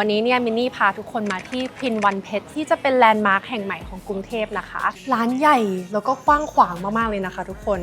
วันนี้เนี่ยมินนี่พาทุกคนมาที่พินวันเพชรที่จะเป็นแลนด์มาร์คแห่งใหม่ของกรุงเทพนะคะ ร้านใหญ่แล้วก็กว้างขวางมาก ๆ เลยนะคะทุกคน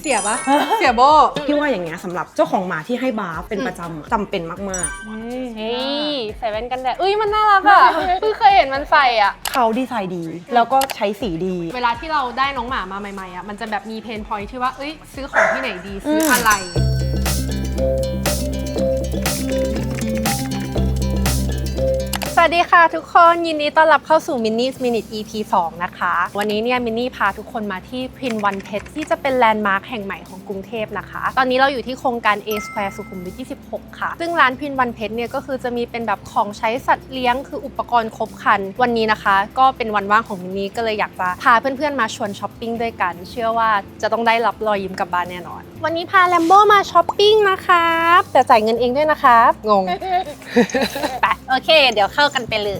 เสียปะเสียโบพี่ว่าอย่างเงี้ยสำหรับเจ้าของหมาที่ให้บาฟเป็นประจำอะจำเป็นมากเฮ้ยใส่แว่นกันแดดเอ้ยมันน่ารักอะเพิ่งเคยเห็นมันใส่อะๆเขาดีไซน์ดี แล้วก็ใช้สีดี เวลาที่เราได้น้องหมามาใหม่ๆอะมันจะแบบมีเพนพอยที่ว่าเอ้ยซื้อของที่ไหนดีซื้ออะไร สวัสดีค่ะทุกคนยินดีต้อนรับเข้าสู่มินนี่มินิ EP 2 นะคะ วันนี้เนี่ยมินนี่พาทุกคนมาที่พินวันเพชรที่จะเป็นแลนด์มาร์คแห่งใหม่ของกรุงเทพนะคะ ตอนนี้เราอยู่ที่โครงการ A Square สุขุมวิท26 ค่ะ ซึ่งร้านพินวันเพชรเนี่ยก็คือจะมีเป็นแบบของใช้สัตว์เลี้ยงคืออุปกรณ์ครบครัน วันนี้นะคะ ก็เป็นวันว่างของมินนี่ก็เลยอยากจะพาเพื่อนๆมาชวนช้อปปิ้งด้วยกัน เชื่อว่าจะต้องได้รับรอยยิ้มกลับบ้านแน่นอน วันนี้พาแลมโบมาช้อปปิ้งนะครับแต่จ่ายเงินเองด้วยนะครับงงไป โอเค เดี๋ยวเข้ากันไปเลย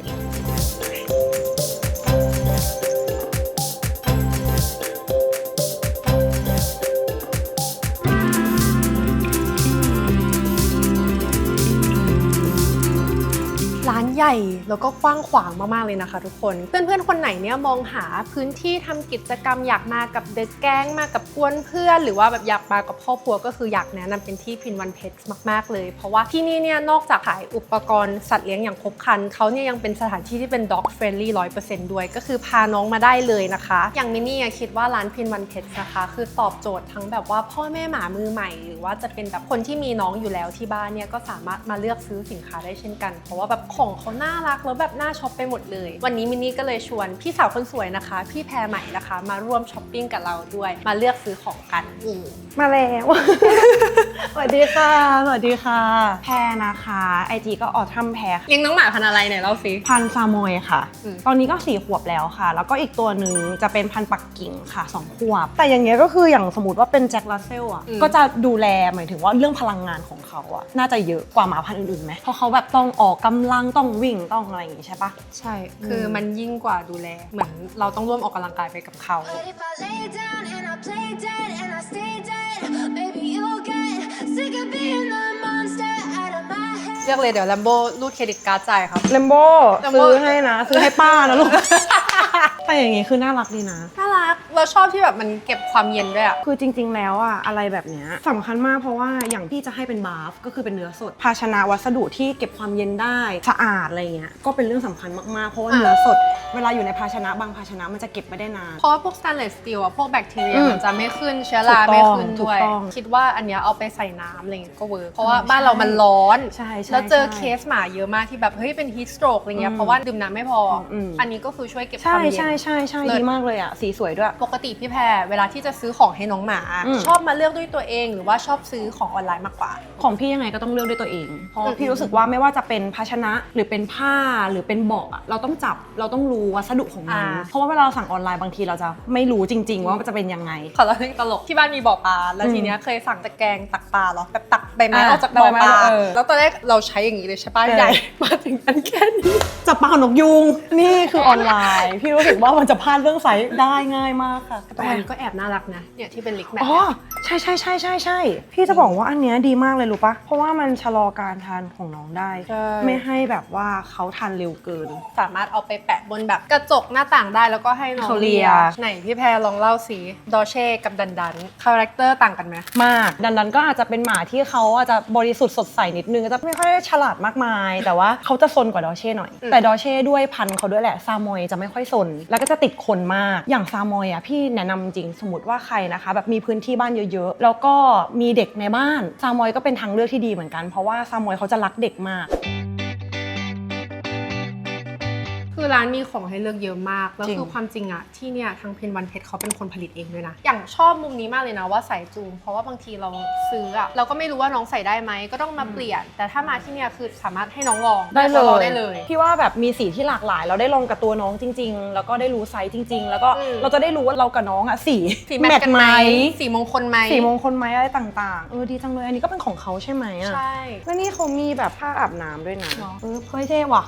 านใหญ่แล้วก็กว้างขวางมากๆเลยนะคะ ทุกคน เพื่อนๆคนไหนเนี่ยมองหาพื้นที่ทำกิจกรรมอยากมากับเด็กแก๊งมากับกวนเพื่อน หรือว่าแบบอยากมากับครอบครัวก็คืออยากแนะนำเป็นที่พินวันเพชรมากๆเลย เพราะว่าที่นี่เนี่ยนอกจากขายอุปกรณ์สัตว์เลี้ยงอย่างครบครันเขาเนี่ยยังเป็นสถานที่ที่เป็น dog friendly 100%ด้วย ก็คือพาน้องมาได้เลยนะคะ อย่างมินนี่คิดว่าร้านพินวันเพชรนะคะ คือตอบโจทย์ทั้งแบบว่าพ่อแม่หมามือใหม่ หรือว่าจะเป็นแบบคนที่มีน้องอยู่แล้วที่บ้านเนี่ยก็สามารถมาเลือกซื้อสินค้าได้เช่นกัน เพราะว่าแบบของเขาน่ารักแล้วแบบน่าช็อปไปหมดเลย วันนี้มินนี่ก็เลยชวนพี่สาวคนสวยนะคะ พี่แพรใหม่นะคะ มาร่วมช้อปปิ้งกับเราด้วย มาเลือกซื้อของกันอืมมาแล้ว สวัสดีค่ะ สวัสดีค่ะ แพรนะคะไอจีก็ออทัมแพรค่ะเลี้ยงน้องหมาพันธุ์อะไรเนี่ยเล่าสิ พันธุ์ซามอยค่ะ อืม ตอนนี้ก็สี่ขวบแล้วค่ะ แล้วก็อีกตัวหนึ่งจะเป็นพันธุ์ปักกิ่งค่ะสองขวบ แต่อย่างเงี้ยก็คืออย่างสมมติว่าเป็นแจ็คลาเซลอะ อืม ก็จะดูแลหมายถึงว่าเรื่องพลังงานของเขาอะ น่าจะเยอะกว่าหมาพันธุ์อื่นๆไหมเพราะเขาแบบต้องออกกำลังต้องวิ่งต้องอะไรอย่างงี้ใช่ปะ ใช่ คือมันยิ่งกว่าดูแล เหมือนเราต้องร่วมออกกำลังกายไปกับเขา But if I lay down and I play dead and I stay dead, maybe you'll get sick of being the monster out of my head. เลือกเลยเดี๋ยวแลมโบรูดเครดิตการ์ดจ่ายครับ เลมโบ Lambo ซื้อให้นะ ซื้อให้ป้านะลูก แต่อย่างงี้คือน่ารักดีนะ น่ารัก เราชอบที่แบบมันเก็บความเย็นด้วยอะคือจริง ๆ แล้วอะอะไรแบบเนี้ยสำคัญมากเพราะว่าอย่างที่จะให้เป็นบาฟก็คือเป็นเนื้อสด ภาชนะวัสดุที่เก็บความเย็นได้สะอาดอะไรเงี้ยก็เป็นเรื่องสำคัญมากๆเพราะว่าเนื้อสด เวลาอยู่ในภาชนะบางภาชนะมันจะเก็บไม่ได้นาน เพราะว่าพวกสแตนเลสสตีลอะพวกแบคทีเรียอืมมันจะไม่ขึ้นเชื้อราถูกต้องไม่ขึ้นด้วย ถูกต้องคิดว่าอันเนี้ยเอาไปใส่น้ำอะไรเงี้ยก็เวิร์กเพราะว่าใช่บ้านเรามันร้อน ใช่ใช่แล้วเจอใช่เคสหมาเยอะมากที่แบบเฮ้ยเป็นฮีสโตรกอะไรเงี้ยอืมเพราะว่าดื่มน้ำไม่พออม อันนี้ก็คือช่วยเก็บคใช่วามเย็น ใช่ใช่ใช่เลิศ ดีมากเลยอะสีสวยด้วยปกติพี่แพรเวลาที่จะซื้อของให้น้องหมา อืม ชอบมาเลือกด้วยตัวเอง หรือว่าชอบซื้อของออนไลน์มากกว่า ของพี่ยังไงก็ต้องเลือกด้วยตัวเอง เพราะว่าอืมพี่รู้สึกว่าไม่ว่าจะเป็นภาชนะหรือเป็นผ้าหรือเป็นเบาะอะเราต้องจับเราต้องรู้วัสดุของมัน อ่า เพราะว่าเวลาเราสั่งออนไลน์บางทีเราจะไม่รู้จริง ๆ ว่ามันจะเป็นยังไง ขอเล่าเรื่องตลกที่บ้านมีบ่อปลาแล้วอืมทีเนี้ยเคยสั่งตะแกรงตักปลาเหรอแบบตักใบไม้อ่าออกจากบ่อปลาใบไม้เออแล้วตอนแรกเราใช้อย่างนี้เลยใช่ป่ะใช่ใหญ่ มาถึงอันแค่นี้ จับปลาหนกยุงนี่คือออนไลน์ พี่รู้สึกว่ามันจะพลาดเรื่องไซส์ได้ง่ายมากค่ะแต่อันนี้ก็แอบน่ารักนะเนี่ยที่เป็นลิกแมทอ๋อใช่ใช่ใช่ใช่ใช่พี่จะบอกว่าอันเนี้ยดีมากเลยรู้ปะเพราะว่ามันชะลอการทานของน้องได้ ไม่ให้แบบว่าเขาทานเร็วเกิน สามารถเอาไปแปะบนแบบกระจกหน้าต่างได้แล้วก็ให้น้องเขาเลียไหนพี่แพรลองเล่าสิดอเช่กับดันดันคาแรคเตอร์ต่างกันไหมมากดังนั้นก็อาจจะเป็นหมาที่เขาอาจจะบริสุทธิ์สดใสนิดนึงจะไม่ค่อยฉลาดมากมาย แต่ว่าเขาจะซนกว่าดอเช่หน่อยอืมแต่ดอเช่ด้วยพันธุ์เขาด้วยแหละซามอยจะไม่ค่อยซนแล้วก็จะติดคนมากอย่างซามอยอะพี่แนะนำจริงสมมติว่าใครนะคะ แบบมีพื้นที่บ้านเยอะๆ แล้วก็มีเด็กในบ้านซามอยก็เป็นทางเลือกที่ดีเหมือนกัน เพราะว่าซามอยเขาจะรักเด็กมาก คือร้านมีของให้เลือกเยอะมาก แล้วจริง คือความจริงอะที่เนี่ยทางเพนวันเพชรเขาเป็นคนผลิตเองด้วยนะ อย่างชอบมุมนี้มากเลยนะว่าสายจูง เพราะว่าบางทีเราซื้ออะเราก็ไม่รู้ว่าน้องใส่ได้ไหมก็ต้องมาเปลี่ยน แต่ถ้ามาที่เนี่ยคือสามารถให้น้องลองได้เลรายได้เลย พี่ว่าแบบมีสีที่หลากหลาย เราได้ลองกับตัวน้องจริง ๆ แล้วก็ได้รู้ไซส์จริง ๆ แล้วก็อืม เราจะได้รู้ว่าเรากับน้องอะสีสีแมทกันไหมสีมงคลไหมสีมงคลไหมอะไรต่างๆเออดีจังเลยอันนี้ก็เป็นของเขาใช่ไหมอะใช่ แล้วนี่เขามีแบบผ้าอาบน้ำด้วยนะหรอเออเฮ้ยเท่ว่ะ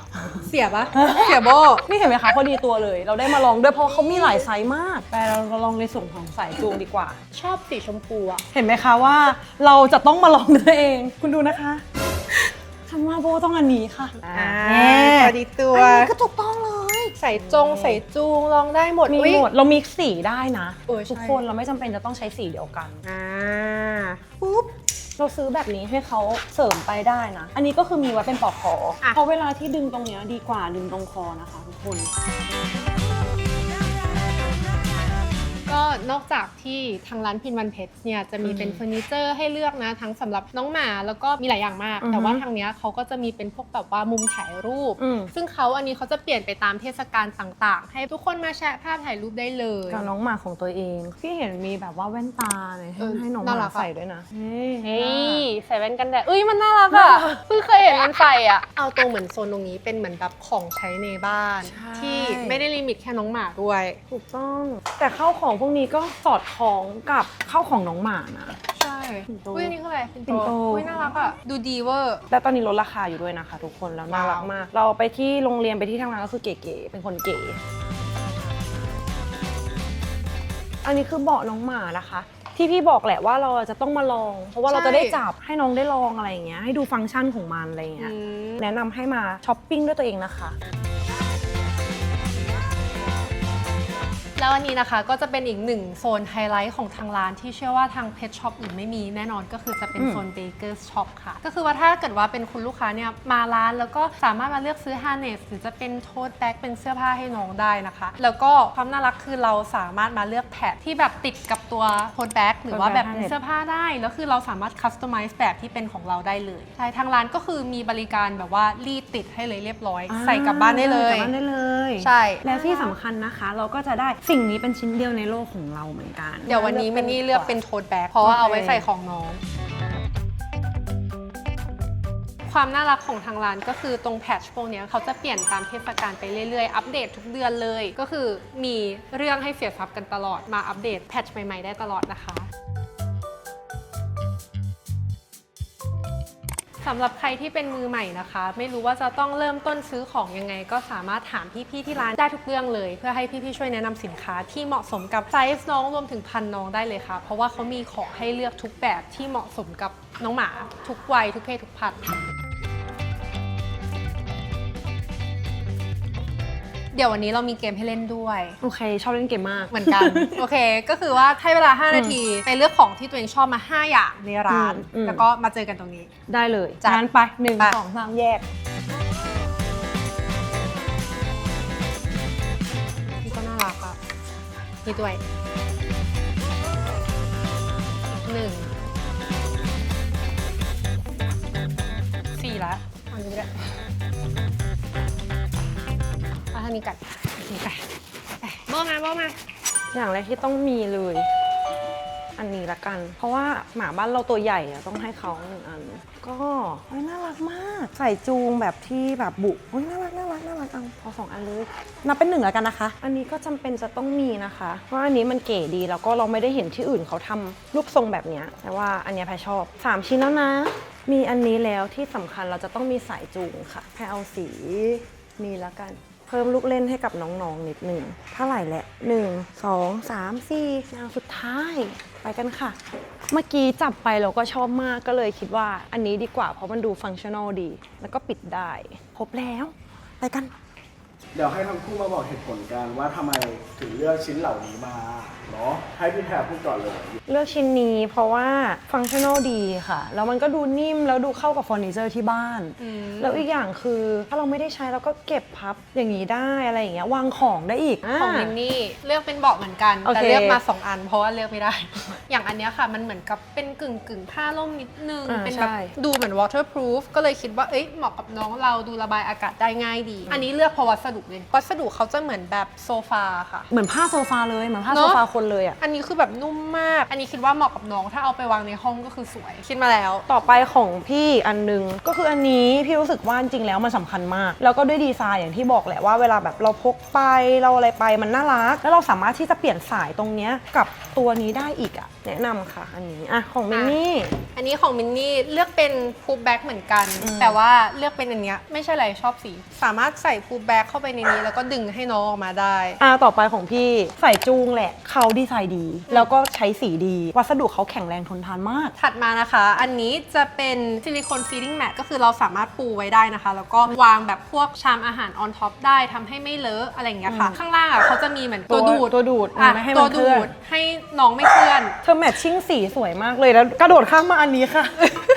เสียปะ เสียโบนี่เห็นไหมคะพอดีตัวเลย เราได้มาลองด้วยเพราะเขามีหลายไซส์มาก แต่เราลองในส่วนของสายจูงดีกว่า ชอบสีชมพูอะเห็นไหมคะว่าเราจะต้องมาลองด้วยตัวเอง คุณดูนะคะฉันว่าโบต้องอันนี้ค่ะอ่าแน่พอดีตัว อันนี้ก็ถูกต้องเลย ใส่จงใส่จูงลองได้หมดมีอุ๊ย หมดเรามิกซ์สีได้นะเออใช่ ทุกคนเราไม่จำเป็นจะต้องใช้สีเดียวกัน อ่าปุ๊บ เราซื้อแบบนี้ให้เขาเสริมไปได้นะ อันนี้ก็คือมีไว้เป็นปลอกคออะ เพราะเวลาที่ดึงตรงเนี้ยดีกว่าดึงตรงคอนะคะทุกคน ก็นอกจากที่ทางร้านพินวันเพชรเนี่ยจะมีอืมเป็นเฟอร์นิเจอร์ให้เลือกนะทั้งสำหรับน้องหมาแล้วก็มีหลายอย่างมากอือฮึแต่ว่าทางเนี้ยเขาก็จะมีเป็นพวกแบบว่ามุมถ่ายรูปอืมซึ่งเขาอันนี้เขาจะเปลี่ยนไปตามเทศกาลต่างๆ ให้ทุกคนมาแชะภาพถ่ายรูปได้เลยกับน้องหมาของตัวเอง พี่เห็นมีแบบว่าแว่นตาเนี่ยให้เออให้น้องหน่ารัมากอะใส่ด้วยนะเฮ้ยเฮ้ยใส่แว่นกันแดดเอ้ยมันน่ารักอะเพิ่งเคยเห็นมันใส่อะเอาตรงเหมือนโซนตรงนี้เป็นเหมือนแบบของใช้ในบ้าน ที่ไม่ได้ลิมิตแค่น้องหมาด้วยถูกต้องแต่ข้าวของพวกนี้ก็สอดคล้องกับข้าวของน้องหมานะ ใช่ปิ่นโตอุ้ยอันนี้คืออะไรปิ่นโต อุ้ยน่ารักอะ ดูดีเวอร์ และตอนนี้ลดราคาอยู่ด้วยนะคะ ทุกคนแล้วน่ารักว้าวมาก เราไปที่โรงเรียนไปที่ทำงานก็คือเก๋ๆเป็นคนเก๋ อันนี้คือเบาะน้องหมานะคะ ที่พี่บอกแหละว่าเราจะต้องมาลอง เพราะว่าเราจะได้จับให้น้องได้ลองอะไรอย่างเงี้ยให้ดูฟังก์ชันของมันอะไรอย่างเงี้ย อืม แนะนำให้มาช้อปปิ้งด้วยตัวเองนะคะ แล้วอันนี้นะคะก็จะเป็นอีกหนึ่งโซนไฮไลท์ของทางร้านที่เชื่อว่าทางเพ t ช็อปอื่นไม่มีแน่นอนก็คือจะเป็นอืมโซนเบเกอร์ช็อปค่ะ ก็คือว่าถ้าเกิดว่าเป็นคุณลูกค้าเนี่ยมาร้านแล้วก็สามารถมาเลือกซื้อฮาร์เนสหรือจะเป็นโทสแบ็กเป็นเสื้อผ้าให้น้องได้นะคะ แล้วก็ความน่ารักคือเราสามารถมาเลือกแท็บที่แบบติดกับตัวโทสแบ็กหรือว่าแบบเป็นเสื้อผ้าได้แล้วคือเราสามารถคัสตอมไมซ์แบบที่เป็นของเราได้เลยใช่ทางร้านก็คือมีบริการแบบว่ารีดติดให้เลยเรียบร้อย ใส่กลับบ้านได้เลยกลับบ้านได้เลย ใช่ และที่สำคัญนะคะ เราก็จะได้สิ่งนี้เป็นชิ้นเดียวในโลกของเราเหมือนกัน เดี๋ยววันนี้มินนี่เลือกเป็นโทสแบ็กเพราะว่าเอาไว้ใส่ของน้อง ความน่ารักของทางร้านก็คือตรงแพทชพวกเนี้ยเขาจะเปลี่ยนตามเทศกาลไปเรื่อยๆ อัปเดตทุกเดือนเลย ก็คือมีเรื่องให้เสียทรัพย์กันตลอดมาอัปเดตแพทชใหม่ๆได้ตลอดนะคะ สำหรับใครที่เป็นมือใหม่นะคะ ไม่รู้ว่าจะต้องเริ่มต้นซื้อของยังไง ก็สามารถถามพี่ๆที่ร้านได้ทุกเรื่องเลย เพื่อให้พี่ๆช่วยแนะนำสินค้าที่เหมาะสมกับไซส์น้องรวมถึงพันน้องได้เลยค่ะ เพราะว่าเขามีของให้เลือกทุกแบบที่เหมาะสมกับน้องหมา ทุกวัยทุกเพศทุกพันธุ์ ดี๋ยววันนี้เรามีเกมให้เล่นด้วย โอเค ชอบเล่นเกมมาก เหมือนกัน โอเค ก็คือว่าให้เวลา 5 นาทีไปเลือกของที่ตัวเองชอบมา 5 อย่างในร้าน อืมอืม แล้วก็มาเจอกันตรงนี้ ได้เลยจัด งั้นไปหนึ่งไปสองสามแยก นี่ก็น่ารักอะนี่ด้วย อย่างแรกที่ต้องมีเลย อันนี้ละกัน เพราะว่าหมาบ้านเราตัวใหญ่อะต้องให้เขาหนึ่งอัน ก็เฮ้ยน่ารักมาก ใส่จูงแบบที่แบบบุเฮ้ยน่ารักน่ารักน่ารักเอาพอสองอันเลยนับเป็นหนึ่งแล้วกันนะคะ อันนี้ก็จำเป็นจะต้องมีนะคะ เพราะอันนี้มันเก๋ดีแล้วก็เราไม่ได้เห็นที่อื่นเขาทำรูปทรงแบบเนี้ยแต่ว่าอันเนี้ยแพรชอบสามชิ้นแล้วนะ มีอันนี้แล้วที่สำคัญเราจะต้องมีสายจูงค่ะแพรเอาสีนี้แล้วกัน เพิ่มลูกเล่นให้กับน้องๆนิดหนึ่งเท่าไหร่แหละ หนึ่งสองสามสี่นางสุดท้าย ไปกันค่ะ เมื่อกี้จับไปเราก็ชอบมากก็เลยคิดว่าอันนี้ดีกว่าเพราะมันดูฟังชั่นอลดี แล้วก็ปิดได้ ครบแล้ว ไปกัน เดี๋ยวให้ทั้งคู่มาบอกเหตุผลกันว่าทำไมถึงเลือกชิ้นเหล่านี้มาเนาะให้พี่แพรพูดก่อนเลยเลือกชิ้นนี้เพราะว่าฟังชั่นอลดีค่ะ แล้วมันก็ดูนิ่มแล้วดูเข้ากับเฟอร์นิเจอร์ที่บ้านอืมแล้วอีกอย่างคือถ้าเราไม่ได้ใช้เราก็เก็บพับอย่างนี้ได้อะไรอย่างเงี้ยวางของได้อีกของมินนี่เลือกเป็นเบาะเหมือนกันโอเคแต่เลือกมา 2 อัน เพราะว่าเลือกไม่ได้ อย่างอันเนี้ยค่ะ มันเหมือนกับเป็นกึ่งกึ่งๆผ้าล่มนิดนึงอ่าเป็นแบบใช่ดูเหมือน waterproof ก็เลยคิดว่าเอ้ยเหมาะกับน้องเราดูระบายอากาศได้ง่ายดี อันนี้เลือกเพราะวัสดุเลยวัสดุเขาจะเหมือนแบบโซฟาค่ะ เหมือนผ้าโซฟาเลยเหมือนผ้าเนโซอะฟาคนเลยอะอันนี้คือแบบนุ่มมาก อันนี้คิดว่าเหมาะกับน้องถ้าเอาไปวางในห้องก็คือสวยคิดมาแล้ว ต่อไปของพี่อันหนึงก็คืออันนี้พี่รู้สึกว่าจริงๆแล้วมันสำคัญมาก แล้วก็ด้วยดีไซน์อย่างที่บอกแหละว่าเวลาแบบเราพกไปเราอะไรไปมันน่ารัก แล้วเราสามารถที่จะเปลี่ยนสายตรงเนี้ยกับตัวนี้ได้อีกอะแนะนำค่ะ อันนี้อะของมินนี่อันนี้ของมินนี่เลือกเป็นพูแบ็กเหมือนกันอืมแต่ว่าเลือกเป็นอันเนี้ยไม่ใช่อะไรชอบสี สามารถใส่พูแบ็กเข้าไปในนี้แล้วก็ดึงให้น้องออกมาได้ อ่าต่อไปของพี่ใส่จูงแหละเขาดีไซน์ดี แล้วก็ใช้สีดี วัสดุเขาแข็งแรงทนทานมาก ถัดมานะคะ อันนี้จะเป็นซิลิโคนฟีดิ้งแมทก็คือเราสามารถปูไว้ได้นะคะ แล้วก็วางแบบพวกชามอาหารออนท็อปได้ทำให้ไม่เลอะอะไรอย่างเงี้ยค่ะอืมข้างล่างอะเขาจะมีเหมือนตัตัววดูดตัวดูดอะไม่ให้มันตัวเคลื่ดูอน ดให้น้องไม่เคลื่อน เธอแมทชิ่งสีสวยมากเลยแล้วกระโดดข้ามมาอันนี้ค่ะ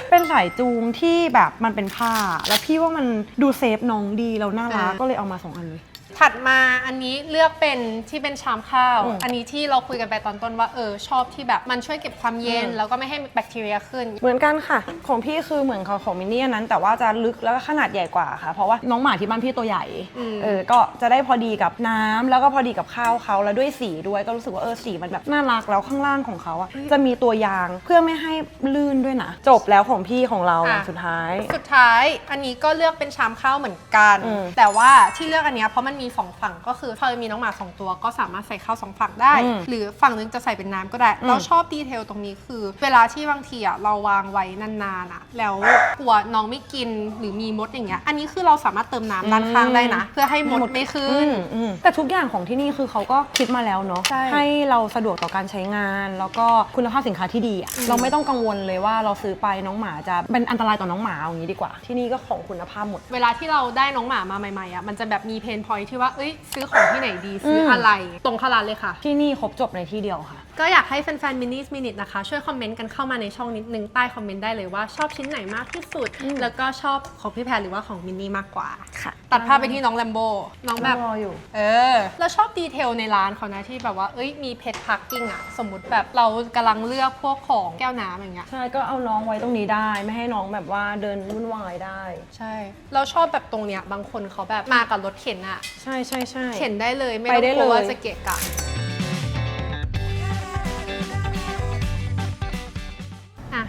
เป็นสายจูงที่แบบมันเป็นผ้า แล้วพี่ว่ามันดูเซฟน้องดีแล้วน่ารัก อ่า ก็เลยเอามาสองอันเลย ถัดมาอันนี้เลือกเป็นที่เป็นชามข้าว อืมอันนี้ที่เราคุยกันไปตอนต้นว่าเออชอบที่แบบมันช่วยเก็บความเย็น อืม แล้วก็ไม่ให้แบคทีเรียขึ้น เหมือนกันค่ะ ของพี่คือเหมือนของของมินนี่อันนั้น แต่ว่าจะลึกแล้วก็ขนาดใหญ่กว่าค่ะ เพราะว่าน้องหมาที่บ้านพี่ตัวใหญ่อืม เออก็จะได้พอดีกับน้ำแล้วก็พอดีกับข้าวเขาแล้วด้วยสีด้วยก็รู้สึกว่าเออสีมันแบบน่ารักแล้วข้างล่างของเขาอะจะมีตัวยางเพื่อไม่ให้ลื่นด้วยนะจบแล้วของพี่ของเราอย่างสุดท้าย สุดท้ายอันนี้ก็เลือกเป็นชามข้าวเหมือนกัน อืมแต่ว่าที่เลือกอันเนี้ยเพราะมันมีสองฝั่งก็คือพอมีน้องหมาสองตัวก็สามารถใส่ข้าวสองฝั่งได้ อืมหรือฝั่งนึงจะใส่เป็นน้ำก็ได้อืมเราชอบดีเทลตรงนี้คือ เวลาที่บางทีอะเราวางไว้นานๆอะ แล้วกลัวน้องไม่กินหรือมีมดอย่างเงี้ย อันนี้คือเราสามารถเติมน้ำด้านข้างได้นะ เพื่อให้มดไม่ขึ้นอืมอืมแต่ทุกอย่างของที่นี่คือเขาก็คิดมาแล้วเนาะใช่เราสะดวกต่อการใช้งาน แล้วก็คุณภาพสินค้าที่ดีอะอืม เราไม่ต้องกังวลเลยว่าเราซื้อไปน้องหมาจะเป็นอันตรายต่อน้องหมาเอางี้ดีกว่า ที่นี่ก็ของคุณภาพหมด เวลาที่เราได้น้องหมามาใหม่ๆอะมันจะแบบมีเพนพอยที่ว่า เอ้ย ซื้อของที่ไหนดี ซื้ออมอะไร ตรงเข้าร้านเลยค่ะ ที่นี่ครบจบในที่เดียวค่ะ ก็อยากให้แฟนๆมินิ s มินินะคะ ช่วยคอมเมนต์กันเข้ามาในช่องนิดนึง ใต้คอมเมนต์ได้เลยว่าชอบชิ้นไหนมากที่สุดอืมแล้วก็ชอบของพี่แพรหรือว่าของมินนี่มากกว่า ค่ะ ตัดภาพไปที่น้องแลมโบน้องแบบรออยู่ เออแล้วชอบดีเทลในร้านเขานะที่แบบว่าเอ้ยมีเพชรพักกิ้งอะสมมติแบบเรากำลังเลือกพวกของแก้วน้ำอย่างเงี้ย ใช่ก็เอาน้องไว้ตรงนี้ได้ ไม่ให้น้องแบบว่าเดินวุ่นวายได้ ใช่ เราชอบแบบตรงเนี้ยบางคนเขาแบบมากับรถเข็นอะใช่ใช่ใช่ เข็นได้เลยไม่ไปต้องได้กลัวว่าเลยจะเกะกะ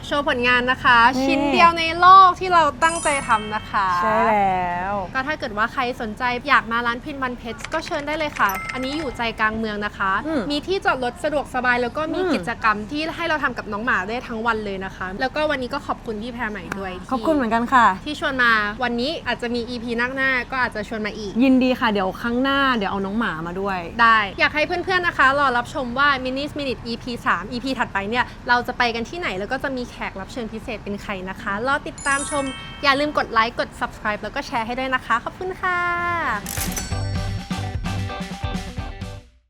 โชว์ผลงานนะคะ นี่ ชิ้นเดียวในโลกที่เราตั้งใจทำนะคะใช่แล้ว ก็ถ้าเกิดว่าใครสนใจอยากมาร้านพินวันเพชรก็เชิญได้เลยค่ะ อันนี้อยู่ใจกลางเมืองนะคะ อืมมีที่จอดรถสะดวกสบาย แล้วก็มีอืม กิจกรรมที่ให้เราทำกับน้องหมาได้ทั้งวันเลยนะคะ แล้วก็วันนี้ก็ขอบคุณพี่แพรใหม่ด้วยที่ขอบคุณเหมือนกันค่ะ ที่ชวนมาวันนี้อาจจะมี EP หน้าหน้าก็อาจจะชวนมาอีก ยินดีค่ะเดี๋ยวครั้งหน้าเดี๋ยวเอาน้องหมามาด้วย ได้ อยากให้เพื่อนๆนะคะ รอรับชมว่า Minis Minute EP 3 EP ถัดไปเนี่ย เราจะไปกันที่ไหนแล้วก็จะมีแขกรับเชิญพิเศษเป็นใครนะคะ รอติดตามชมอย่าลืมกดไลค์กด subscribe แล้วก็แชร์ให้ด้วยนะคะ ขอบคุณค่ะ